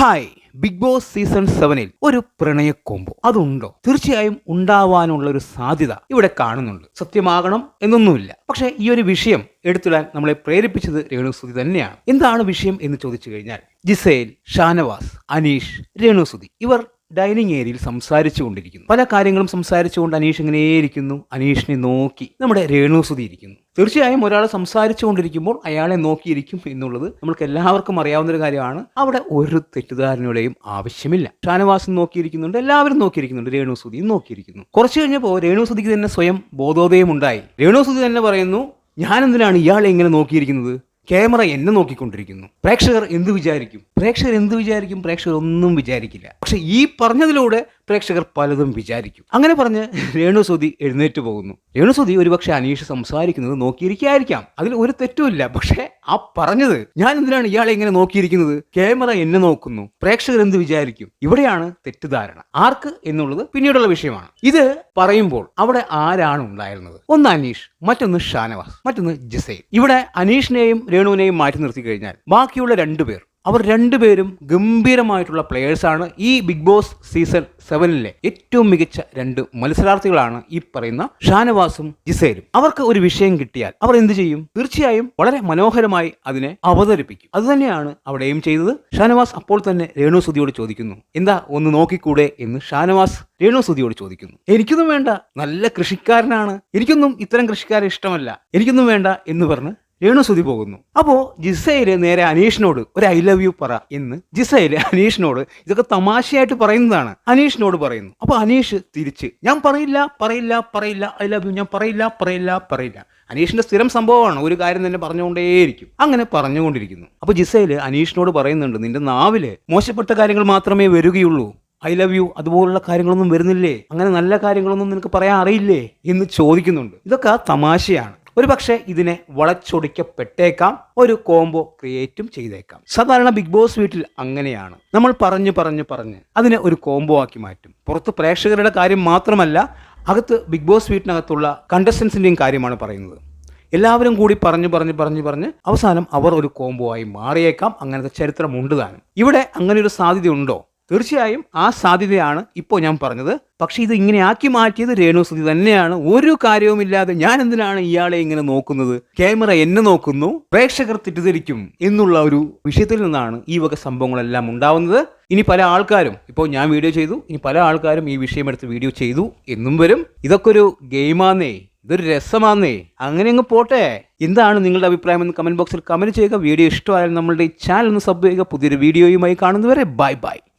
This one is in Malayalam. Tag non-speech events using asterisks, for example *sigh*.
ഹായ് ബിഗ് ബോസ് സീസൺ സെവനിൽ ഒരു പ്രണയ കോംബോ അതുണ്ടോ? തീർച്ചയായും ഉണ്ടാവാനുള്ള ഒരു സാധ്യത ഇവിടെ കാണുന്നുണ്ട്. സത്യമാകണം എന്നൊന്നുമില്ല. പക്ഷെ ഈ ഒരു വിഷയം എടുത്തിടാൻ നമ്മളെ പ്രേരിപ്പിച്ചത് രേണുസുതി തന്നെയാണ്. എന്താണ് വിഷയം എന്ന് ചോദിച്ചു കഴിഞ്ഞാൽ ജിസേൽ ഷാനവാസ് അനീഷ് രേണുസുതി ഇവർ ഡൈനിങ് ഏരിയയിൽ സംസാരിച്ചു കൊണ്ടിരിക്കുന്നു. പല കാര്യങ്ങളും സംസാരിച്ചുകൊണ്ട് അനീഷ് ഇങ്ങനെ ഇരിക്കുന്നു? അനീഷിനെ നോക്കി നമ്മുടെ രേണുസുതി ഇരിക്കുന്നു. തീർച്ചയായും ഒരാൾ സംസാരിച്ചു കൊണ്ടിരിക്കുമ്പോൾ അയാളെ നോക്കിയിരിക്കും എന്നുള്ളത് നമ്മൾക്ക് എല്ലാവർക്കും അറിയാവുന്ന ഒരു കാര്യമാണ്. അവിടെ ഒരു തെറ്റിദ്ധാരണയുടെയും ആവശ്യമില്ല. ഷാനവാസൻ നോക്കിയിരിക്കുന്നുണ്ട് എല്ലാവരും നോക്കിയിരിക്കുന്നുണ്ട് രേണുസുതിയും നോക്കിയിരിക്കുന്നു. കുറച്ചു കഴിഞ്ഞപ്പോൾ രേണുസുതിക്ക് തന്നെ സ്വയം ബോധോദയം ഉണ്ടായി രേണുസുതി തന്നെ പറയുന്നു ഞാൻ എന്തിനാണ് ഇയാളെ ഇങ്ങനെ നോക്കിയിരിക്കുന്നത്? ക്യാമറ എന്നെ നോക്കിക്കൊണ്ടിരിക്കുന്നു. പ്രേക്ഷകർ എന്ത് വിചാരിക്കും? പ്രേക്ഷകർ എന്ത് വിചാരിക്കും? പ്രേക്ഷകർ ഒന്നും വിചാരിക്കില്ല. പക്ഷെ ഈ പറഞ്ഞതിലൂടെ പ്രേക്ഷകർ പലതും വിചാരിക്കും. അങ്ങനെ പറഞ്ഞ് രേണുസുതി എഴുന്നേറ്റ് പോകുന്നു. രേണുസുതി ഒരുപക്ഷെ അനീഷ് സംസാരിക്കുന്നത് നോക്കിയിരിക്കായിരിക്കാം. അതിൽ ഒരു തെറ്റുമില്ല. പക്ഷേ ആ പറഞ്ഞത് ഞാൻ എന്തിനാണ് ഇയാളെ ഇങ്ങനെ നോക്കിയിരിക്കുന്നത്? ക്യാമറ എന്നെ നോക്കുന്നു. പ്രേക്ഷകർ എന്ത് വിചാരിക്കും? ഇവിടെയാണ് തെറ്റിദ്ധാരണ. ആർക്ക് എന്നുള്ളത് പിന്നീടുള്ള വിഷയമാണ്. ഇത് പറയുമ്പോൾ അവിടെ ആരാണ് ഉണ്ടായിരുന്നത്? ഒന്ന് അനീഷ് മറ്റൊന്ന് ഷാനവാസ് മറ്റൊന്ന് ജിസൈൽ. ഇവിടെ അനീഷിനെയും രേണുവിനെയും മാറ്റി നിർത്തി കഴിഞ്ഞാൽ ബാക്കിയുള്ള രണ്ടുപേർ അവർ രണ്ടുപേരും ഗംഭീരമായിട്ടുള്ള പ്ലെയേഴ്സാണ് ഈ ബിഗ് ബോസ് സീസൺ സെവനിലെ ഏറ്റവും മികച്ച രണ്ട് മത്സരാർത്ഥികളാണ് ഈ പറയുന്ന ഷാനവാസും ജിസേലും. അവർക്ക് ഒരു വിഷയം കിട്ടിയാൽ അവർ എന്ത് ചെയ്യും? തീർച്ചയായും വളരെ മനോഹരമായി അതിനെ അവതരിപ്പിക്കും. അതുതന്നെയാണ് അവിടെയും ചെയ്തത്. ഷാനവാസ് അപ്പോൾ തന്നെ രേണു സുധിയോട് ചോദിക്കുന്നു. എന്താ ഒന്ന് നോക്കിക്കൂടെ? എന്ന് ഷാനവാസ് രേണു സുധിയോട് ചോദിക്കുന്നു. എനിക്കൊന്നും വേണ്ട. നല്ല കൃഷിക്കാരനാണ്. എനിക്കൊന്നും ഇത്തരം കൃഷിക്കാരെ ഇഷ്ടമല്ല. എനിക്കൊന്നും വേണ്ട എന്ന് പറഞ്ഞ് രേണുസുതി പോകുന്നു. അപ്പോ ജിസയിൽ നേരെ അനീഷിനോട് ഒരു ഐ ലവ് യു പറ എന്ന് ജിസയിൽ *laughs* അനീഷിനോട് ഇതൊക്കെ തമാശയായിട്ട് പറയുന്നതാണ്. അനീഷിനോട് പറയുന്നു. അപ്പൊ അനീഷ് തിരിച്ച് ഞാൻ പറയില്ല പറയില്ല പറയില്ല ഐ ലവ് യു ഞാൻ പറയില്ല പറയില്ല പറയില്ല. അനീഷിന്റെ സ്ഥിരം സംഭവമാണ് ഒരു കാര്യം തന്നെ പറഞ്ഞുകൊണ്ടേയിരിക്കും. അങ്ങനെ പറഞ്ഞുകൊണ്ടിരിക്കുന്നു. അപ്പൊ ജിസയിൽ അനീഷിനോട് പറയുന്നുണ്ട് നിന്റെ നാവിൽ മോശപ്പെട്ട കാര്യങ്ങൾ മാത്രമേ വരികയുള്ളൂ. ഐ ലവ് യു അതുപോലുള്ള കാര്യങ്ങളൊന്നും വരുന്നില്ലേ? അങ്ങനെ നല്ല കാര്യങ്ങളൊന്നും നിനക്ക് പറയാൻ അറിയില്ലേ? എന്ന് ചോദിക്കുന്നുണ്ട്. ഇതൊക്കെ തമാശയാണ്. ഒരു പക്ഷേ ഇതിനെ വളച്ചൊടിക്കപ്പെട്ടേക്കാം ഒരു കോംബോ ക്രിയേറ്റും ചെയ്തേക്കാം. സാധാരണ ബിഗ് ബോസ് വീട്ടിൽ അങ്ങനെയാണ്. നമ്മൾ പറഞ്ഞു പറഞ്ഞു പറഞ്ഞ് അതിനെ ഒരു കോംബോ ആക്കി മാറ്റും. പുറത്ത് പ്രേക്ഷകരുടെ കാര്യം മാത്രമല്ല അകത്ത് ബിഗ് ബോസ് വീട്ടിനകത്തുള്ള കണ്ടസ്റ്റൻസിന്റെയും കാര്യമാണ് പറയുന്നത്. എല്ലാവരും കൂടി പറഞ്ഞു പറഞ്ഞു പറഞ്ഞു പറഞ്ഞ് അവസാനം അവർ ഒരു കോംബോ ആയി മാറിയേക്കാം. അങ്ങനത്തെ ചരിത്രമുണ്ട് താനും. ഇവിടെ അങ്ങനെ ഒരു സാധ്യതയുണ്ടോ? തീർച്ചയായും ആ സാധ്യതയാണ് ഇപ്പോൾ ഞാൻ പറഞ്ഞത്. പക്ഷേ ഇത് ഇങ്ങനെ ആക്കി മാറ്റിയത് രേണുസുതി തന്നെയാണ്. ഒരു കാര്യവുമില്ലാതെ ഞാൻ എന്തിനാണ് ഇയാളെ ഇങ്ങനെ നോക്കുന്നത്? ക്യാമറ എന്നെ നോക്കുന്നു പ്രേക്ഷകർ തെറ്റിദ്ധരിക്കും എന്നുള്ള ഒരു വിഷയത്തിൽ നിന്നാണ് ഈ വക സംഭവങ്ങളെല്ലാം ഉണ്ടാവുന്നത്. ഇനി പല ആൾക്കാരും ഇപ്പോൾ ഞാൻ വീഡിയോ ചെയ്തു ഇനി പല ആൾക്കാരും ഈ വിഷയമെടുത്ത് വീഡിയോ ചെയ്തു എന്നും വരും. ഇതൊക്കെ ഒരു ഗെയിമാന്നേ ഇതൊരു രസമാന്നേ. അങ്ങനെ അങ്ങ് പോട്ടെ. എന്താണ് നിങ്ങളുടെ അഭിപ്രായം എന്ന് കമന്റ് ബോക്സിൽ കമന്റ് ചെയ്യുക. വീഡിയോ ഇഷ്ടമായാലും നമ്മളുടെ ഈ ചാനൽ ഒന്ന് സബ് ചെയ്യുക. പുതിയൊരു വീഡിയോയുമായി കാണുന്നവരെ ബൈ ബൈ.